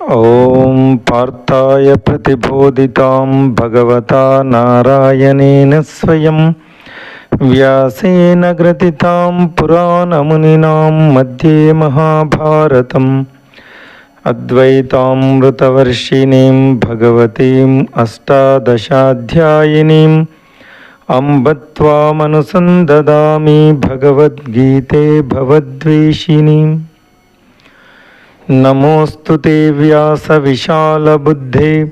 ॐ पार्थाय प्रतिबोधितां भगवता नारायणेन स्वयं व्यासेन ग्रथितां पुराणमुनिनां मध्ये महाभारतम् अद्वैतामृतवर्षिणीं भगवतीम् अष्टादशाध्यायिनीम् अम्ब त्वामनुसन्ददामि भगवद्गीते भवद्वेषिणीम् नमोऽस्तु ते व्यासविशालबुद्धे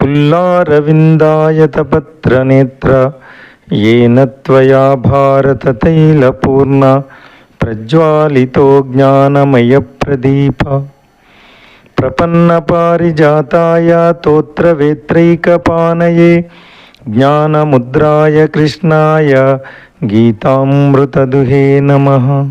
पुल्लारविन्दायतपत्रनेत्र, येन त्वया भारततैलपूर्ण प्रज्वालितो ज्ञानमयप्रदीप। प्रपन्नपारिजाताय तोत्रवेत्रैकपानये ज्ञानमुद्राय कृष्णाय गीतामृतदुहे नमः।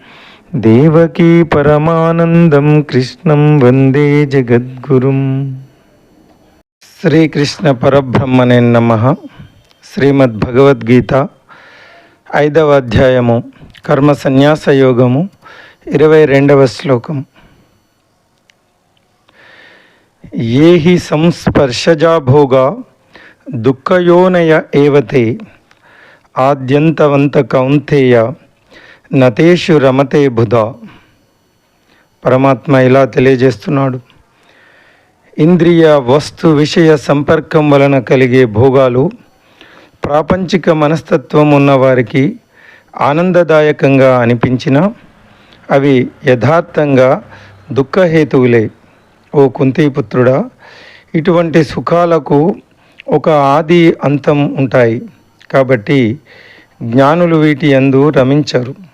దేవకీ పరమానందం కృష్ణం వందే జగద్గురుం. శ్రీకృష్ణ పరబ్రహ్మనే నమ. శ్రీమద్ భగవద్గీత ఐదవ అధ్యాయము కర్మ సన్యాస యోగము ఇరవై రెండవ శ్లోకం. ఏ హి సంస్పర్శజా భోగా దుఃఖయోనయ ఏవతే ఆద్యంతవంత కౌంతేయ నతేషు రమతే బుధ. పరమాత్మ ఇలా తెలియజేస్తున్నాడు. ఇంద్రియ వస్తు విషయ సంపర్కం వలన కలిగే భోగాలు ప్రాపంచిక మనస్తత్వం ఉన్నవారికి ఆనందదాయకంగా అనిపించిన అవి యథార్థంగా దుఃఖహేతువులే. ఓ కుంతీపుత్రుడా ఇటువంటి సుఖాలకు ఒక ఆది అంతం ఉంటాయి. కాబట్టి జ్ఞానులు వీటి అందు రమించరు.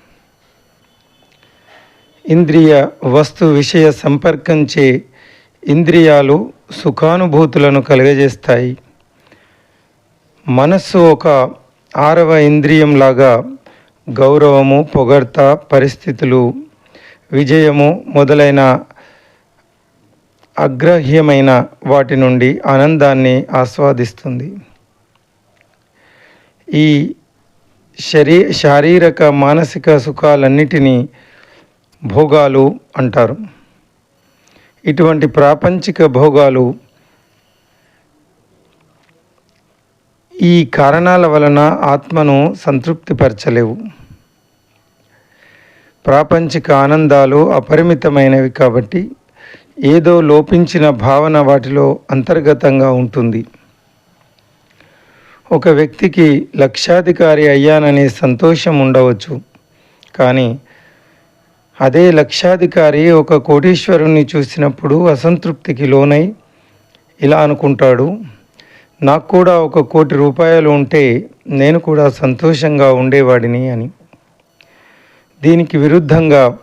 ఇంద్రియ వస్తు విషయ సంపర్కంచే ఇంద్రియాలు సుఖానుభూతులను కలుగజేస్తాయి. మనస్సు ఒక ఆరవ ఇంద్రియంలాగా గౌరవము పొగడ్త పరిస్థితులు విజయము మొదలైన అగ్రహ్యమైన వాటి నుండి ఆనందాన్ని ఆస్వాదిస్తుంది. ఈ శరీ శారీరక మానసిక సుఖాలన్నిటినీ భోగాలు అంటారు. ఇటువంటి ప్రాపంచిక భోగాలు ఈ కారణాల వలన ఆత్మను సంతృప్తిపరచలేవు. ప్రాపంచిక ఆనందాలు అపరిమితమైనవి కాబట్టి ఏదో లోపించిన భావన వాటిలో అంతర్గతంగా ఉంటుంది. ఒక వ్యక్తికి లక్షాధికారి అయ్యాననే సంతోషం ఉండవచ్చు. కానీ అదే లక్షాధికారి ఒక కోటీశ్వరుణ్ణి చూసినప్పుడు అసంతృప్తికి లోనై ఇలా అనుకుంటాడు నాకు కూడా ఒక కోటి రూపాయలు ఉంటే నేను కూడా సంతోషంగా ఉండేవాడిని అని. దీనికి విరుద్ధంగా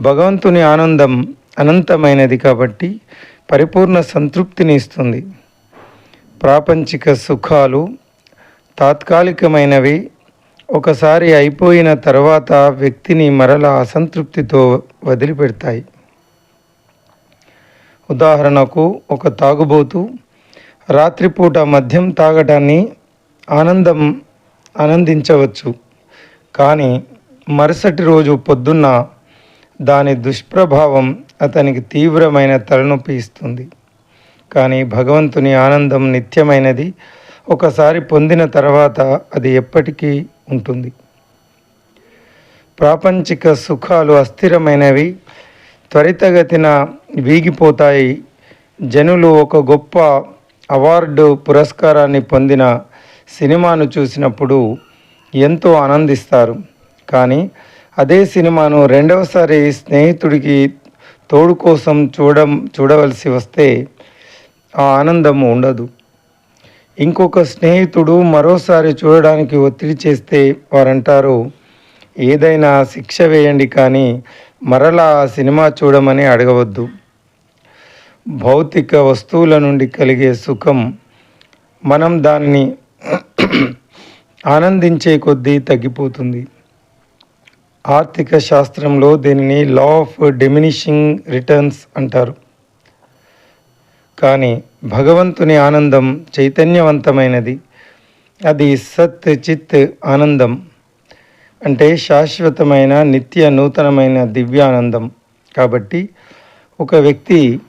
భగవంతుని ఆనందం అనంతమైనది కాబట్టి పరిపూర్ణ సంతృప్తిని ఇస్తుంది. ప్రాపంచిక సుఖాలు తాత్కాలికమైనవి ఒకసారి అయిపోయిన తర్వాత వ్యక్తిని మరల అసంతృప్తితో వదిలిపెడతాయి. ఉదాహరణకు ఒక తాగుబోతు రాత్రిపూట మద్యం తాగటాన్ని ఆనందం ఆనందించవచ్చు. కానీ మరుసటి రోజు పొద్దున్న దాని దుష్ప్రభావం అతనికి తీవ్రమైన తలనొప్పి ఇస్తుంది. కానీ భగవంతుని ఆనందం నిత్యమైనది. ఒకసారి పొందిన తర్వాత అది ఎప్పటికీ ఉంటుంది. ప్రాపంచిక సుఖాలు అస్థిరమైనవి త్వరితగతిన వీగిపోతాయి. జనులు ఒక గొప్ప అవార్డు పురస్కారాన్ని పొందిన సినిమాను చూసినప్పుడు ఎంతో ఆనందిస్తారు. కానీ అదే సినిమాను రెండవసారి స్నేహితుడికి తోడు కోసం చూడ చూడవలసి వస్తే ఆ ఆనందం ఉండదు. ఇంకొక స్నేహితుడు మరోసారి చూడడానికి ఒత్తిడి చేస్తే వారంటారు ఏదైనా శిక్ష వేయండి కానీ మరలా ఆ సినిమా చూడమని అడగవద్దు. భౌతిక వస్తువుల నుండి కలిగే సుఖం మనం దానిని ఆనందించే కొద్దీ తగ్గిపోతుంది. ఆర్థిక శాస్త్రంలో దీనిని లా ఆఫ్ డిమినిషింగ్ రిటర్న్స్ అంటారు. కానీ భగవంతుని ఆనందం చైతన్యవంతమైనది. అది సత్ చిత్ ఆనందం. అంటే శాశ్వతమైన నిత్య నూతనమైన దివ్యానందం. కాబట్టి ఒక వ్యక్తి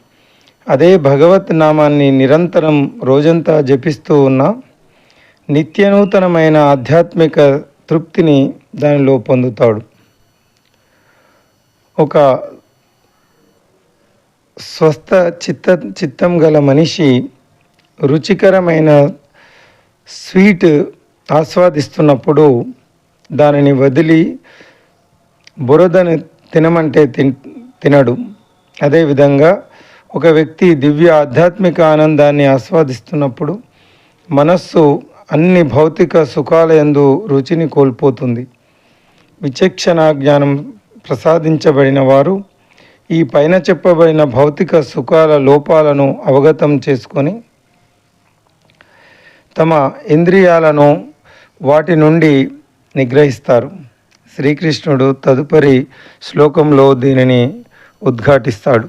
అదే భగవత్ నామాన్ని నిరంతరం రోజంతా జపిస్తూ ఉన్న నిత్యనూతనమైన ఆధ్యాత్మిక తృప్తిని దానిలో పొందుతాడు. ఒక స్వస్థ చిత్త చిత్తం గల మనిషి రుచికరమైన స్వీట్ ఆస్వాదిస్తున్నప్పుడు దానిని వదిలి బురదను తినమంటే తిన్ తినడు. అదేవిధంగా ఒక వ్యక్తి దివ్య ఆధ్యాత్మిక ఆనందాన్ని ఆస్వాదిస్తున్నప్పుడు మనస్సు అన్ని భౌతిక సుఖాల ఎందు రుచిని కోల్పోతుంది. విచక్షణ జ్ఞానం ప్రసాదించబడిన వారు ఈ పైన చెప్పబడిన భౌతిక సుఖాల లోపాలను అవగతం చేసుకొని తమ ఇంద్రియాలను వాటి నుండి నిగ్రహిస్తారు. శ్రీకృష్ణుడు తదుపరి శ్లోకంలో దీనిని ఉద్ఘాటిస్తాడు.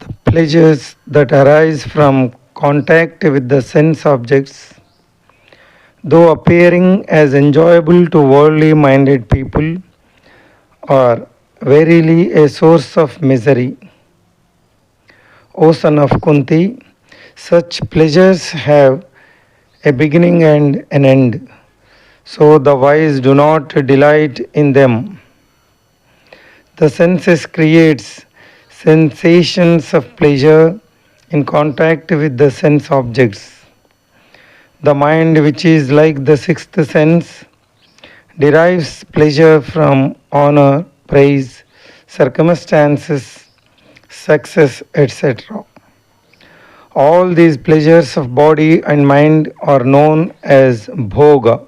The pleasures that arise from contact with the sense objects, though appearing as enjoyable to worldly minded people, are verily a source of misery. O son of Kunti, such pleasures have a beginning and an end, so the wise do not delight in them. The senses creates sensations of pleasure in contact with the sense objects. The mind, which is like the sixth sense, derives pleasure from honor, praise, circumstances, success, etc. All these pleasures of body and mind are known as bhoga.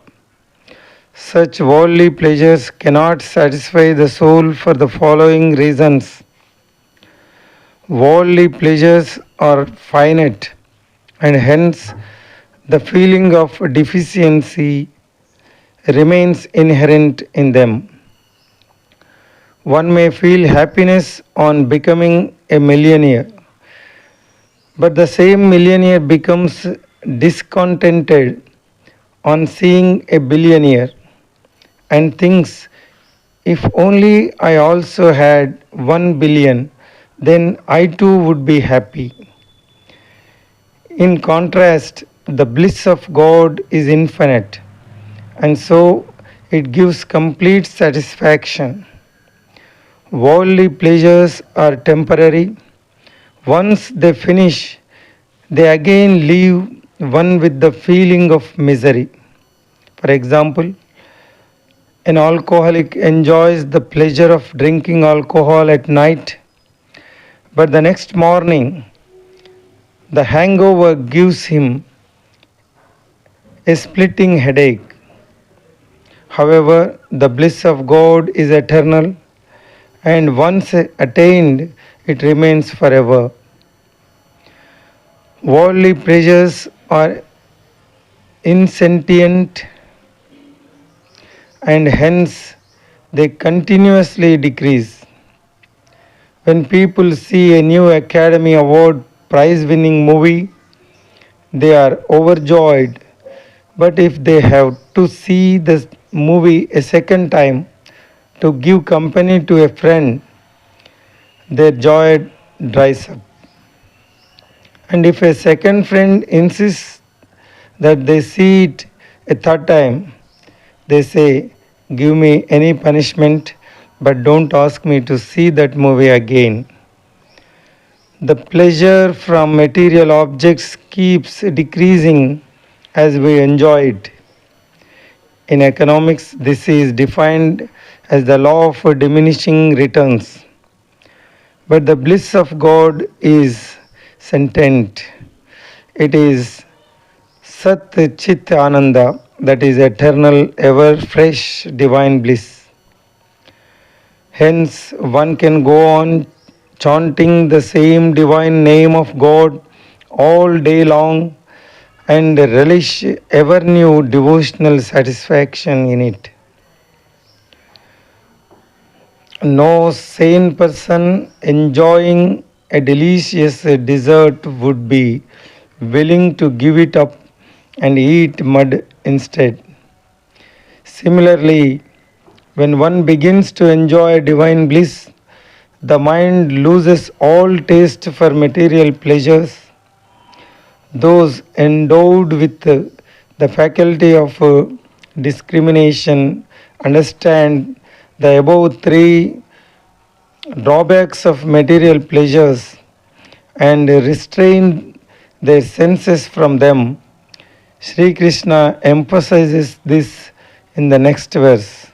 Such worldly pleasures cannot satisfy the soul for the following reasons. Worldly pleasures are finite, and hence the feeling of deficiency remains inherent in them. One may feel happiness on becoming a millionaire, but the same millionaire becomes discontented on seeing a billionaire and thinks, if only I also had one billion, then I too would be happy. In contrast, the bliss of God is infinite, and so it gives complete satisfaction. Worldly pleasures are temporary. Once they finish, they again leave one with the feeling of misery. For example, an alcoholic enjoys the pleasure of drinking alcohol at night, but the next morning, the hangover gives him a splitting headache. However, the bliss of God is eternal, and once attained, it remains forever. Worldly pleasures are insentient and hence they continuously decrease. When people see a new Academy Award prize winning movie, they are overjoyed. But if they have to see the movie a second time to give company to a friend, their joy dries up. And if a second friend insists that they see it a third time, they say, Give me any punishment, but don't ask me to see that movie again. The pleasure from material objects keeps decreasing as we enjoy it. In economics, this is defined as the law of diminishing returns. But the bliss of God is sentient. It is Sat Chit Ananda, that is eternal, ever fresh divine bliss. Hence, one can go on chanting the same divine name of God all day long and relish ever new devotional satisfaction in it. No sane person enjoying a delicious dessert would be willing to give it up and eat mud instead. Similarly, when one begins to enjoy divine bliss, the mind loses all taste for material pleasures. Those endowed with uh, the faculty of uh, discrimination understand the above three drawbacks of material pleasures and restrain their senses from them. Sri Krishna emphasizes this in the next verse.